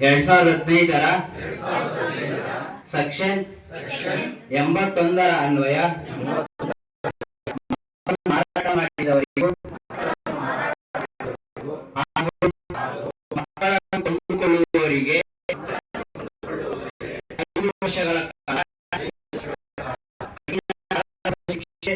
ಎರಡ್ ಸಾವಿರದ ಹದಿನೈದರ ಸೆಕ್ಷನ್ ಎಂಬತ್ತೊಂದರ ಅನ್ವಯ. ಮಾರಾಟ ಮಾಡಿದವರಿಗೂ ಮಕ್ಕಳನ್ನು ಕೊಂಡುಕೊಳ್ಳುವವರಿಗೆ ಐದು ವರ್ಷಗಳ ಕಾಲ. ಶಿಕ್ಷೆ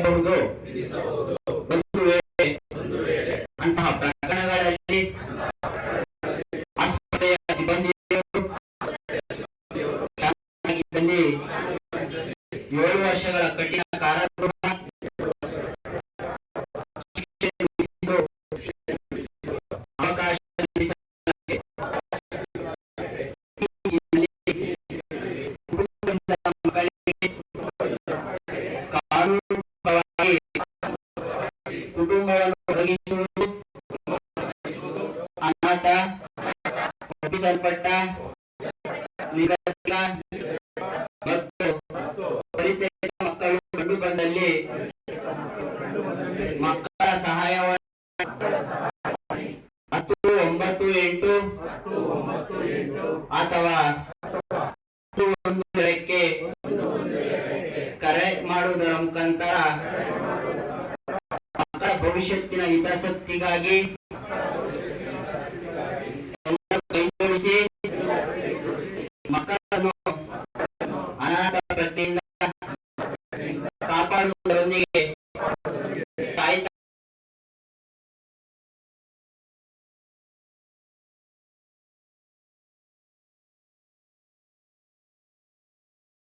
ವಿಧಿಸಬಹುದು ಒಂದು ವೇಳೆ ಅಂತಹ ಪ್ರಕರಣಗಳಲ್ಲಿ ಆಸ್ಪತ್ರೆಯ ಸಿಬ್ಬಂದಿಯವರು ಏಳು ವರ್ಷಗಳ ಕಠಿಣ ಕಾರಾಗೃಹ ಕುಟುಂಬವನ್ನು ಒದಗಿಸುವುದು ಅನಾಥ ಒಪ್ಪಿಸಲ್ಪಟ್ಟ ಮತ್ತು ಪರಿತ್ಯಕ್ತ ಮಕ್ಕಳು ಕಂಡು ಬಂದಲ್ಲಿ ಮಕ್ಕಳ ಸಹಾಯವನ್ನು ಹತ್ತು ಒಂಬತ್ತು ಎಂಟು ಅಥವಾ ಒಂದು ಕರೆ ಮಾಡುವುದರ ಮುಖಾಂತರ ಭವಿಷ್ಯತ್ತಿನ ಹಿತಾಸಕ್ತಿಗಾಗಿ ಕೈಜೋಡಿಸಿ ಮಕ್ಕಳನ್ನು ಅನಾಥ ಪ್ರಜ್ಞೆಯಿಂದ ಕಾಪಾಡುವುದರೊಂದಿಗೆ